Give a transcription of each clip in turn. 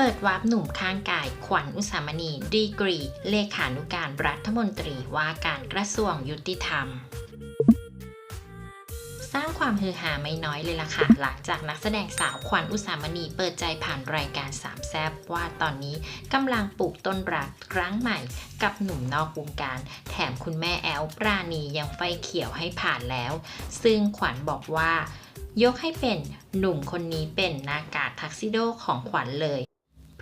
เปิดวาร์ปหนุ่มข้างกาย ขวัญอุสามณีดีกรี เลขานุการรัฐมนตรีว่าการกระทรวงยุติธรรมสร้างความฮือฮาไม่น้อยเลยล่ะค่ะ หลังจากนักแสดงสาวขวัญอุสามณีเปิดใจผ่านรายการสามแซบว่าตอนนี้กำลังปลูกต้นรักครั้งใหม่ กับหนุ่มนอกวงการ แถมคุณแม่แอลปราณียังไฟเขียวให้ผ่านแล้ว ซึ่งขวัญบอกว่า ยกให้เป็นหนุ่มคนนี้เป็นหนากาศทักซิโดของขวัญเลย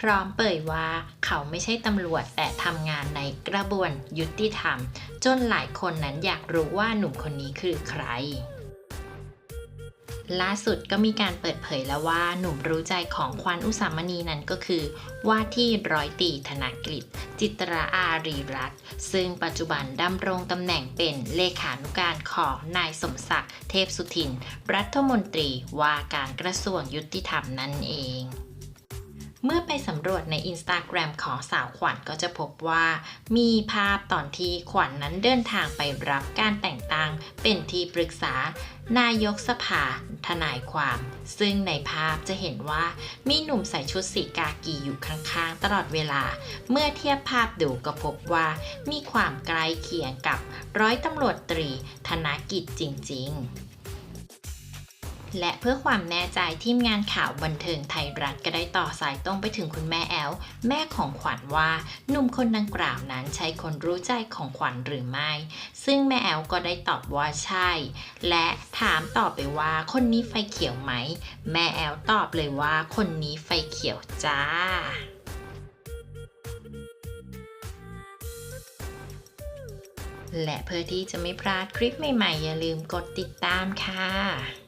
ร้อมเปิยว่าเขาไม่ใช่ตำรวจแต่ทำงานในกระบวนยุติธรรม จนหลายคนนั้นอยากรู้ว่าหนุ่มคนนี้คือใครล่าสุดก็มีการเปิดเผยแล้วว่าหนุ่มรู้ใจของควันอุสามณีนั้นก็คือ ว่าที่ร้อยตีธนกฤษ จิตราอารีรัตซึ่งปัจจุบันดำรงตำแหน่งเป็นเลขานุการของนายสมศักดิ์เทพสุทิน รัฐมนตรีว่าการกระทรวงยุติธรรมนั่นเอง เมื่อไปสำรวจใน Instagram ของสาวขวัญก็จะพบว่า มีภาพตอนที่ขวัญนนั้นเดินทางไปรับการแต่งตั้ง เป็นที่ปรึกษานายกสภาทนายความ ซึ่งในภาพจะเห็นว่ามีหนุ่มใส่ชุดสีกากีอยู่ข้างๆ ตลอดเวลา เมื่อเทียบภาพดูก็พบว่ามีความใกล้เคียงกับร้อยตำรวจตรีธนกิจจริง ๆ และเพื่อความแน่ใจทีมงานข่าวบันเทิงไทยรัฐก็ได้ต่อสายตรงไปถึงคุณแม่แอล แม่ของขวัญว่าหนุ่มคนดังกล่าวนั้นใช่คนรู้ใจของขวัญหรือไม่ ซึ่งแม่แอลก็ได้ตอบว่าใช่ และถามต่อไปว่าคนนี้ไฟเขียวไหม แม่แอลตอบเลยว่าคนนี้ไฟเขียวจ้าและเพื่อที่จะไม่พลาดคลิปใหม่ๆ อย่าลืมกดติดตามค่ะ